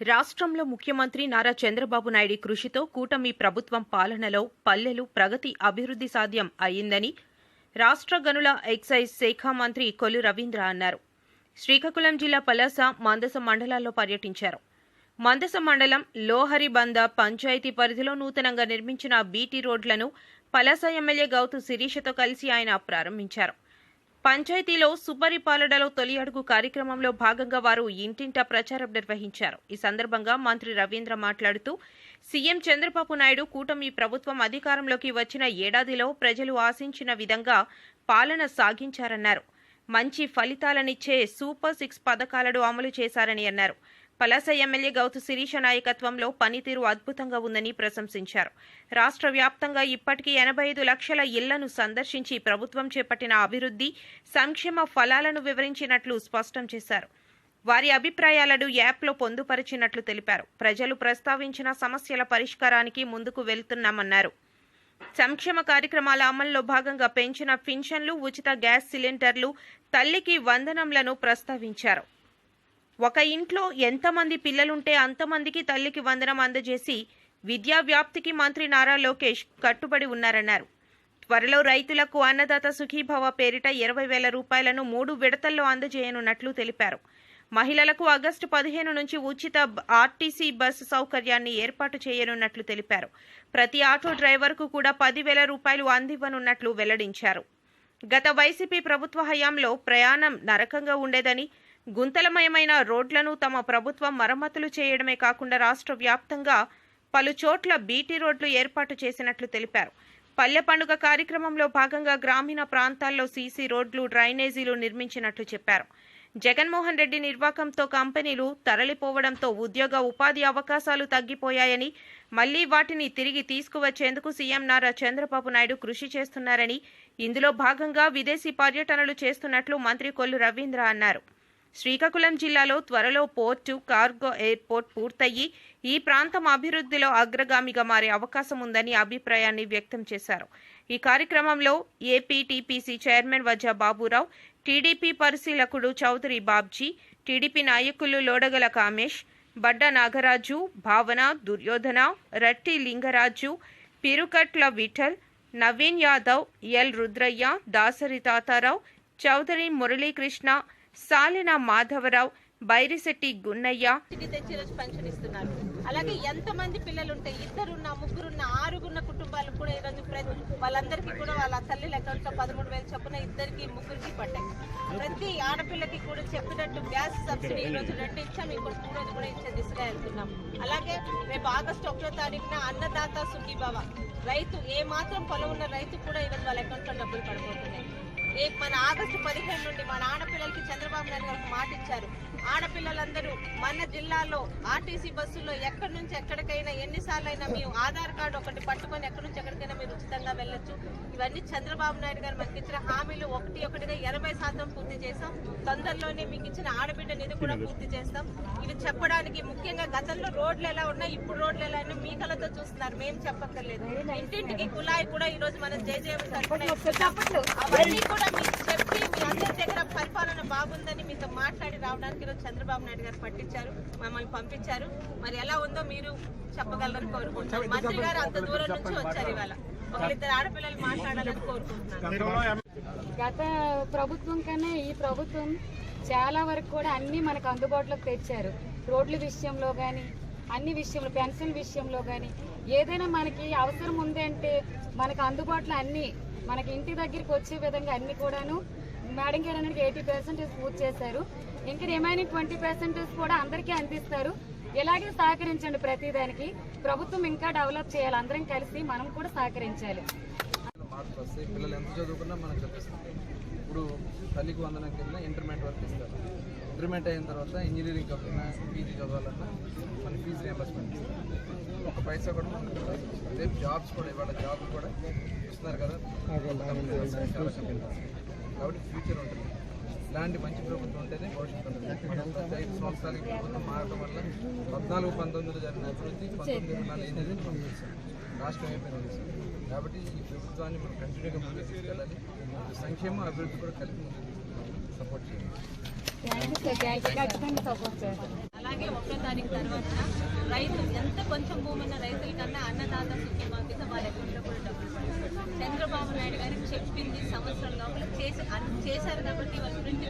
రాష్ట్రంలో ముఖ్యమంత్రి నారా చంద్రబాబు నాయుడి కృషితో కూటమి ప్రభుత్వం పాలనలో పల్లెలు ప్రగతి అభివృద్ధి సాధ్యం అయిందని రాష్ట్ర గనుల ఎక్సైజ్ శాఖ మంత్రి కొల్లు రవీంద్ర అన్నారు. శ్రీకాకుళం జిల్లా పలాస మందస మండలాల్లో పర్యటించారు. మందస మండలం లోహరిబంద పంచాయతీ పరిధిలో నూతనంగా నిర్మించిన బీటీ రోడ్లను పలాస ఎమ్మెల్యే గౌతు శిరీషతో కలిసి ఆయన ప్రారంభించారు. పంచాయతీలో సుపరిపాలనలో తొలి అడుగు కార్యక్రమంలో భాగంగా వారు ఇంటింటా ప్రచారం నిర్వహించారు. ఈ సందర్భంగా మంత్రి రవీంద్ర మాట్లాడుతూ సీఎం చంద్రబాబు నాయుడు కూటమి ప్రభుత్వం అధికారంలోకి వచ్చిన ఏడాదిలో ప్రజలు ఆశించిన విధంగా పాలన సాగించారన్నారు. మంచి ఫలితాలనిచ్చే సూపర్ సిక్స్ పథకాలను అమలు చేశారని అన్నారు. పలాస ఎమ్మెల్యే గౌతు శిరీష నాయకత్వంలో పనితీరు అద్భుతంగా ఉందని ప్రశంసించారు. రాష్ట్ర వ్యాప్తంగా ఇప్పటికీ ఎనభై ఐదు లక్షల ఇళ్ళను సందర్శించి ప్రభుత్వం చేపట్టిన అభివృద్ధి సంక్షేమ ఫలాలను వివరించినట్లు స్పష్టం చేశారు. వారి అభిప్రాయాలను యాప్లో పొందుపరిచినట్లు తెలిపారు. ప్రజలు ప్రస్తావించిన సమస్యల పరిష్కారానికి ముందుకు వెళ్తున్నామన్నారు. సంక్షేమ కార్యక్రమాల అమల్లో భాగంగా పెంచిన పింఛన్లు ఉచిత గ్యాస్ సిలిండర్లు తల్లికి వందనంలను ప్రస్తావించారు. ఒక ఇంట్లో ఎంతమంది పిల్లలుంటే అంతమందికి తల్లికి వందనం అందజేసి విద్యా వ్యాప్తికి మంత్రి నారా లోకేష్ కట్టుబడి ఉన్నారన్నారు. త్వరలో రైతులకు అన్నదాత సుఖీభవ పేరిట ఇరవై వేల రూపాయలను మూడు విడతల్లో అందజేయనున్నట్లు తెలిపారు. మహిళలకు ఆగస్టు పదిహేను నుంచి ఉచిత ఆర్టీసీ బస్సు సౌకర్యాన్ని ఏర్పాటు చేయనున్నట్లు తెలిపారు. ప్రతి ఆటో డ్రైవర్కు కూడా పదివేల రూపాయలు అందివ్వనున్నట్లు వెల్లడించారు. గత వైసీపీ ప్రభుత్వ హయాంలో ప్రయాణం నరకంగా ఉండేదని గుంతలమయమైన రోడ్లను తమ ప్రభుత్వం మరమ్మతులు చేయడమే కాకుండా రాష్ట్ర వ్యాప్తంగా పలు చోట్ల బీటీ రోడ్లు ఏర్పాటు చేసినట్లు తెలిపారు. పల్లె పండుగ కార్యక్రమంలో భాగంగా గ్రామీణ ప్రాంతాల్లో సీసీ రోడ్లు డ్రైనేజీలు నిర్మించినట్లు చెప్పారు. జగన్మోహన్ రెడ్డి నిర్వాకంతో కంపెనీలు తరలిపోవడంతో ఉద్యోగ ఉపాధి అవకాశాలు తగ్గిపోయాయని మళ్ళీ వాటిని తిరిగి తీసుకువచ్చేందుకు సీఎం నారా చంద్రబాబు నాయుడు కృషి చేస్తున్నారని ఇందులో భాగంగా విదేశీ పర్యటనలు చేస్తున్నట్లు మంత్రి కొల్లు రవీంద్ర అన్నారు. శ్రీకాకుళం జిల్లాలో త్వరలో పోర్టు కార్గో ఎయిర్పోర్ట్ పూర్తయి ఈ ప్రాంతం అభివృద్ధిలో అగ్రగామిగా మారే అవకాశం ఉందని అభిప్రాయాన్ని వ్యక్తం చేశారు. ఈ కార్యక్రమంలో APTPC chairman Vaja Baburao TDP పరిశీలకుడు Chowdary Babji TDP నాయకులు లోడగల కామేష్ బడ్డ నాగరాజు భావన దుర్యోధన రట్టి లింగరాజు పిరుకట్ల విఠల్ నవీన్ యాదవ్ ఎల్ రుద్రయ్య దాసరి తాతారావు చౌదరి మురళీకృష్ణ సాలిన మాధవరావు బైరిశెట్టి గున్నయ్య. తెచ్చి రోజు పెన్షన్ ఇస్తున్నారు. అలాగే ఎంత మంది పిల్లలు ఉంటే ఇద్దరున్న ముగ్గురున్న ఆరుగున్న కుటుంబాలు కూడా ఈరోజు ప్రతి వాళ్ళందరికీ కూడా వాళ్ళ తల్లి అకౌంట్లో పదమూడు వేలు చొప్పున ఇద్దరికి ముగ్గురికి పడ్డాయి. ప్రతి ఆడపిల్లకి కూడా చెప్పినట్టు గ్యాస్ సబ్సిడీ ఈ రోజు రెండు ఇచ్చాం. ఇంకోటి మూడోది కూడా ఇచ్చే దిశగా వెళ్తున్నాం. అలాగే రేపు ఆగస్టు ఒకటో తారీఖున అన్నదాత సుఖీభావ. రైతు ఏ మాత్రం పొలం ఉన్న రైతు కూడా ఈరోజు వాళ్ళ అకౌంట్లో డబ్బులు పడిపోతున్నాయి. రేపు మన ఆగస్టు పదిహేను నుండి మన ఆడపిల్లలకి చంద్రబాబు నాయుడు గారు మాట ఇచ్చారు. ఆడపిల్లలందరూ మన జిల్లాలో ఆర్టీసీ బస్సుల్లో ఎక్కడి నుంచి ఎక్కడికైనా ఎన్నిసార్లు అయినా మేము ఆధార్ కార్డు ఒకటి పట్టుకొని ఎక్కడి నుంచి ఎక్కడికైనా మీరు ఉచితంగా వెళ్ళొచ్చు. ఇవన్నీ చంద్రబాబు నాయుడు గారు మనకి ఇచ్చిన ఒకటి ఒకటిగా ఎనభై శాతం పూర్తి చేస్తాం తొందరలోనే మీకు ఇచ్చిన ఆడబిడ్డ నిధి కూడా పూర్తి చేస్తాం. ఇవి చెప్పడానికి ముఖ్యంగా గతంలో రోడ్లు ఎలా ఉన్నాయి ఇప్పుడు రోడ్లు ఎలా ఉన్నాయి మీ కళ్ళతో చూస్తున్నారు. మేము చెప్పక్కర్లేదు. ఇంటింటికి కుళాయి కూడా ఈ రోజు మనం ఇస్తున్నాం. అవన్నీ కూడా మీకు చెప్పి మీ అందరి దగ్గర పరిపాలన బాగుందని మీతో మాట్లాడి రావడానికి ఈరోజు చంద్రబాబు నాయుడు గారు పట్టించారు మమ్మల్ని పంపించారు. మరి ఎలా ఉందో మీరు చెప్పగలరని కోరుకుంటున్నాను మంత్రి గారు అంత దూరం నుంచి వచ్చారు ఇవాళ. ఒకరిద్దరు ఆడపిల్లలు మాట్లాడాలని కోరుకుంటున్నాను. గత ప్రభుత్వం కన్నా ఈ ప్రభుత్వం చాలా వరకు కూడా అన్ని మనకు అందుబాటులోకి తెచ్చారు. రోడ్ల విషయంలో కానీ అన్ని విషయంలో పెన్షన్ విషయంలో కానీ ఏదైనా మనకి అవసరం ఉంది అంటే మనకు అందుబాటులో అన్ని మనకి ఇంటి దగ్గరికి వచ్చే విధంగా అన్ని కూడాను మేడం గారు అనేది ఎయిటీ పర్సెంటేజ్ పూర్తి చేశారు. ఇంకా రిమైనింగ్ ట్వంటీ పర్సెంటేజ్ కూడా అందరికీ అందిస్తారు. ఇలాగే సహకరించండి ప్రతిదానికి. ప్రభుత్వం ఇంకా డెవలప్ చేయాలి. అందరం కలిసి మనం కూడా సహకరించాలి. మార్క్స్ వస్తాయి పిల్లలు ఎంత చదువుకున్నా మనకు చూపిస్తుంది ఇప్పుడు తల్లికి వందనం కింద ఇంటర్మీడియట్ వరకు ఇస్తారు. ఇంటర్మీడియట్ అయిన తర్వాత ఇంజనీరింగ్ కాకుండా పీజీ చదవాలన్నా మన ఫీజు రియంబర్స్మెంట్ ఇస్తారు. ఒక పైసా కూడా మనకు. రేపు జాబ్స్ కూడా ఇవాళ జాబ్ కూడా ఇస్తున్నారు కదా. కాబట్టి ఫ్యూచర్ ఉంటుంది. ఇలాంటి మంచి ప్రభుత్వం ఉంటేనే భవిష్యత్తు ఉంటుంది. ఐదు సంవత్సరాలకి ప్రభుత్వం మారడం వల్ల పద్నాలుగు పంతొమ్మిదిలో జరిగిన అభివృద్ధి పంతొమ్మిది ఇరవై అనేది మనం రాష్ట్రం అయిపోయింది సార్ కాబట్టి ఈ ప్రభుత్వాన్ని మనం కంటిన్యూగా ముందుకు తీసుకెళ్ళాలి. సంక్షేమ అభివృద్ధి కూడా కలిపి ముందుకు సపోర్ట్ చేయాలి అలాగే ఒకటో తారీఖు తర్వాత రైతు ఎంత కొంచెం భూమి ఉన్న రైతుల కన్నా అన్నదాత సుఖీమా కింద వాళ్ళ అకౌంట్లో కూడా డబ్బులు పడతాయి చంద్రబాబు నాయుడు గారికి చెప్పింది సంవత్సరం లోపల చేసి చేశారు కాబట్టి వాళ్ళు ప్రింట్